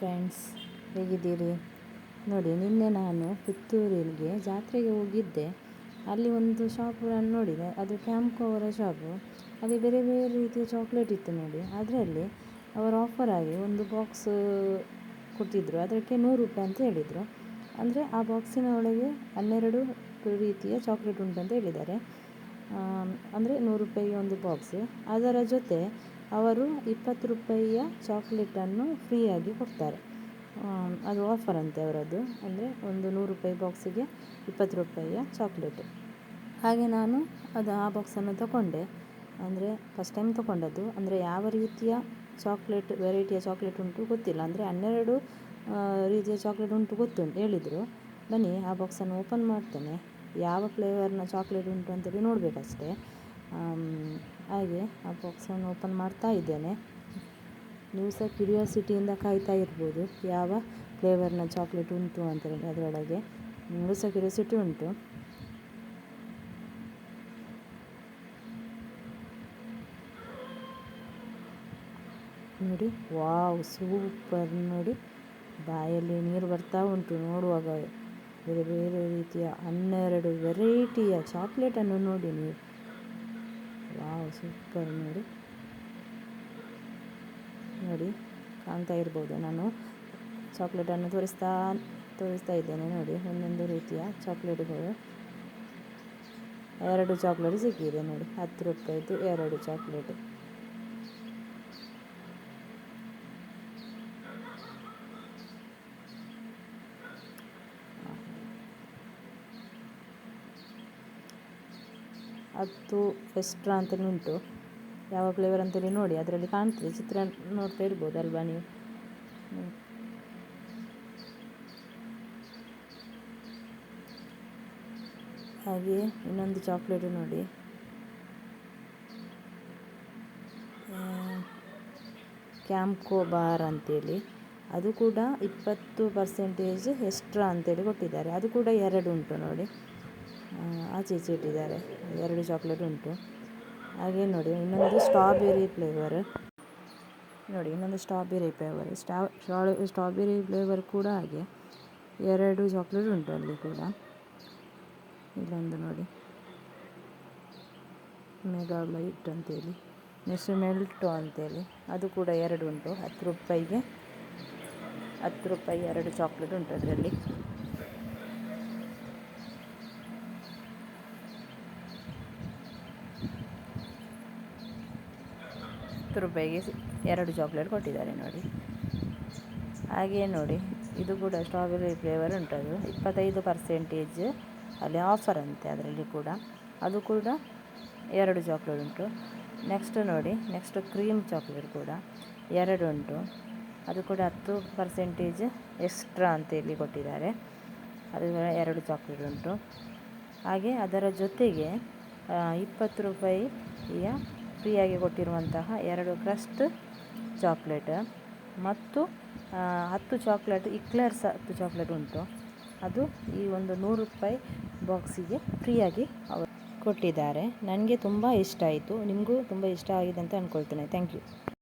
Friends ಹೇಗಿದ್ದೀರಿ? ನೋಡಿ, ನಿನ್ನೆ ನಾನು ಪುತ್ತೂರಿಗೆ ಜಾತ್ರೆಗೆ ಹೋಗಿದ್ದೆ. ಅಲ್ಲಿ ಒಂದು ಶಾಪನ್ನು ನೋಡಿದೆ. ಅದು ಕ್ಯಾಂಪ್ಕೋ ಅವರ ಶಾಪು ಅಲ್ಲಿ ಬೇರೆ ಬೇರೆ ರೀತಿಯ ಚಾಕ್ಲೇಟ್ ಇತ್ತು ನೋಡಿ. ಅದರಲ್ಲಿ ಅವರು ಆಫರ್ ಆಗಿ ಒಂದು ಬಾಕ್ಸ್ ಕೊಟ್ಟಿದ್ದರು ಅದಕ್ಕೆ ನೂರು ರೂಪಾಯಿ ಅಂತ ಹೇಳಿದರು. ಅಂದರೆ ಆ ಬಾಕ್ಸಿನ ಒಳಗೆ ಹನ್ನೆರಡು ರೀತಿಯ ಚಾಕ್ಲೇಟ್ ಅಂತ ಹೇಳಿದ್ದಾರೆ. ಅಂದರೆ ನೂರು ರೂಪಾಯಿಗೆ ಒಂದು ಬಾಕ್ಸ್ ಅದರ ಜೊತೆ ಅವರು ಇಪ್ಪತ್ತು ರೂಪಾಯಿಯ ಚಾಕ್ಲೇಟನ್ನು ಫ್ರೀಯಾಗಿ ಕೊಡ್ತಾರೆ. ಅದು ಆಫರ್ ಅಂತೆ ಅವರದ್ದು. ಅಂದರೆ ಒಂದು ನೂರು ರೂಪಾಯಿ ಬಾಕ್ಸಿಗೆ ಇಪ್ಪತ್ತು ರೂಪಾಯಿಯ ಚಾಕ್ಲೇಟು. ಹಾಗೆ ನಾನು ಅದು ಆ ಬಾಕ್ಸನ್ನು ತಗೊಂಡೆ. ಅಂದರೆ ಫಸ್ಟ್ ಟೈಮ್ ತಗೊಂಡದ್ದು. ಅಂದರೆ ಯಾವ ರೀತಿಯ ಚಾಕ್ಲೇಟ್ ವೆರೈಟಿಯ ಚಾಕ್ಲೇಟ್ ಉಂಟು ಗೊತ್ತಿಲ್ಲ. ಅಂದರೆ ಹನ್ನೆರಡು ರೀತಿಯ ಚಾಕ್ಲೇಟ್ ಉಂಟು ಗೊತ್ತುಂಟು ಹೇಳಿದರು. ಬನ್ನಿ, ಆ ಬಾಕ್ಸನ್ನು ಓಪನ್ ಮಾಡ್ತೇನೆ. ಯಾವ ಫ್ಲೇವರ್ನ ಚಾಕ್ಲೇಟ್ ಉಂಟು ಅಂತೇಳಿ ನೋಡಬೇಕಷ್ಟೇ. ಹಾಗೆ ಆ ಬಾಕ್ಸನ್ನು ಓಪನ್ ಮಾಡ್ತಾ ಇದ್ದೇನೆ. ನೀವು ಸಹ ಕ್ಯೂರಿಯಾಸಿಟಿಯಿಂದ ಕಾಯ್ತಾ ಇರ್ಬೋದು ಯಾವ ಫ್ಲೇವರ್ನ ಚಾಕ್ಲೇಟ್ ಉಂಟು ಅಂತೇಳಿ ಅದರೊಳಗೆ. ನಿಮಗೂ ಸಹ ಕ್ಯೂರಿಯಾಸಿಟಿ ಉಂಟು. ನೋಡಿ, ವಾವ್ ಸೂಪರ್ ನೋಡಿ. ಬಾಯಲ್ಲಿ ನೀರು ಬರ್ತಾ ಉಂಟು ನೋಡುವಾಗ. ಬೇರೆ ಬೇರೆ ರೀತಿಯ ಹನ್ನೆರಡು ವೆರೈಟಿಯ ಚಾಕ್ಲೇಟನ್ನು ನೋಡಿ ನೀವು. ವಾವ್ ಸೂಪರ್ ನೋಡಿ. ನೋಡಿ, ಕಾಣ್ತಾ ಇರ್ಬೋದು. ನಾನು ಚಾಕ್ಲೇಟನ್ನು ತೋರಿಸ್ತಾ ತೋರಿಸ್ತಾ ಇದ್ದೇನೆ ನೋಡಿ. ಒಂದೊಂದು ರೀತಿಯ ಚಾಕ್ಲೇಟ್ಗಳು ಎರಡು ಚಾಕ್ಲೇಟ್ ಸಿಕ್ಕಿದೆ ನೋಡಿ. ಹತ್ತು ರೂಪಾಯಿದು ಎರಡು ಚಾಕ್ಲೇಟ್ ಹತ್ತು ಫೆಸ್ಟ್ರಾ ಅಂತಲೇ ಉಂಟು. ಯಾವ ಫ್ಲೇವರ್ ಅಂತೇಳಿ ನೋಡಿ, ಅದರಲ್ಲಿ ಕಾಣ್ತದೆ. ಚಿತ್ರ ನೋಡ್ತಾ ಇರ್ಬೋದು ಅಲ್ವಾ ನೀವು? ಹಾಗೆ ಇನ್ನೊಂದು ಚಾಕ್ಲೇಟು ನೋಡಿ. ಕ್ಯಾಂಪ್ಕೋ ಬಾರ್ ಅಂತೇಳಿ. ಅದು ಕೂಡ ಇಪ್ಪತ್ತು ಪರ್ಸೆಂಟೇಜ್ ಎಕ್ಸ್ಟ್ರಾ ಅಂತೇಳಿ ಕೊಟ್ಟಿದ್ದಾರೆ. ಅದು ಕೂಡ ಎರಡು ಉಂಟು ನೋಡಿ. ಆಚೆ ಈಚೆ ಇಟ್ಟಿದ್ದಾರೆ. ಎರಡು ಚಾಕ್ಲೇಟ್ ಉಂಟು. ಹಾಗೆ ನೋಡಿ, ಇನ್ನೊಂದು ಸ್ಟ್ರಾಬೆರಿ ಫ್ಲೇವರ್ ನೋಡಿ, ಇನ್ನೊಂದು ಸ್ಟ್ರಾಬೆರಿ ಫ್ಲೇವರ್ ಸ್ಟಾ ಸ್ಟ್ರಾಬೆರಿ ಫ್ಲೇವರ್ ಕೂಡ ಹಾಗೆ. ಎರಡು ಚಾಕ್ಲೇಟ್ ಉಂಟು ಅಲ್ಲಿ ಕೂಡ. ಇಲ್ಲೊಂದು ನೋಡಿ. ಮೆಗಾ ಲೈಟ್ ಅಂತೇಳಿ. ನೆಕ್ಸ್ಟ್ ಮೆಲ್ಟು ಅಂತೇಳಿ. ಅದು ಕೂಡ ಎರಡು ಉಂಟು. ಹತ್ತು ರೂಪಾಯಿಗೆ. ಹತ್ತು ರೂಪಾಯಿ ಎರಡು ಚಾಕ್ಲೇಟ್ ಉಂಟು ಅದರಲ್ಲಿ. ಹತ್ತು ರೂಪಾಯಿಗೆ ಎರಡು ಚಾಕ್ಲೇಟ್ ಕೊಟ್ಟಿದ್ದಾರೆ ನೋಡಿ. ಹಾಗೆ ನೋಡಿ, ಇದು ಕೂಡ ಸ್ಟ್ರಾಬೆರಿ ಫ್ಲೇವರ್ ಉಂಟದು ಇಪ್ಪತ್ತೈದು ಪರ್ಸೆಂಟೇಜ್ ಅಲ್ಲಿ ಆಫರ್ ಅಂತೆ ಅದರಲ್ಲಿ ಕೂಡ. ಅದು ಕೂಡ ಎರಡು ಚಾಕ್ಲೇಟ್ ಉಂಟು. ನೆಕ್ಸ್ಟ್ ನೋಡಿ ನೆಕ್ಸ್ಟ್ ಕ್ರೀಮ್ ಚಾಕ್ಲೇಟ್ ಕೂಡ ಎರಡು ಉಂಟು. ಅದು ಕೂಡ ಹತ್ತು ಪರ್ಸೆಂಟೇಜ್ ಎಕ್ಸ್ಟ್ರಾ ಅಂತ ಇಲ್ಲಿ ಕೊಟ್ಟಿದ್ದಾರೆ. ಅದು ಎರಡು ಚಾಕ್ಲೇಟ್ ಉಂಟು. ಹಾಗೆ ಅದರ ಜೊತೆಗೆ ಇಪ್ಪತ್ತು ರೂಪಾಯಿಯ ಫ್ರೀಯಾಗಿ ಕೊಟ್ಟಿರುವಂತಹ ಎರಡು ಕ್ರಸ್ಟ್ ಚಾಕ್ಲೇಟ್ ಮತ್ತು ಹತ್ತು ಚಾಕ್ಲೇಟ್ ಇಕ್ಲರ್ಸ್ ಹತ್ತು ಚಾಕ್ಲೇಟ್ ಉಂಟು. ಅದು ಈ ಒಂದು ನೂರು ರೂಪಾಯಿ ಬಾಕ್ಸಿಗೆ ಫ್ರೀಯಾಗಿ ಅವರು ಕೊಟ್ಟಿದ್ದಾರೆ. ನನಗೆ ತುಂಬ ಇಷ್ಟ ಆಯಿತು. ನಿಮಗೂ ತುಂಬ ಇಷ್ಟ ಆಗಿದೆ ಅಂತ ಅಂದ್ಕೊಳ್ತೇನೆ ಥ್ಯಾಂಕ್ ಯು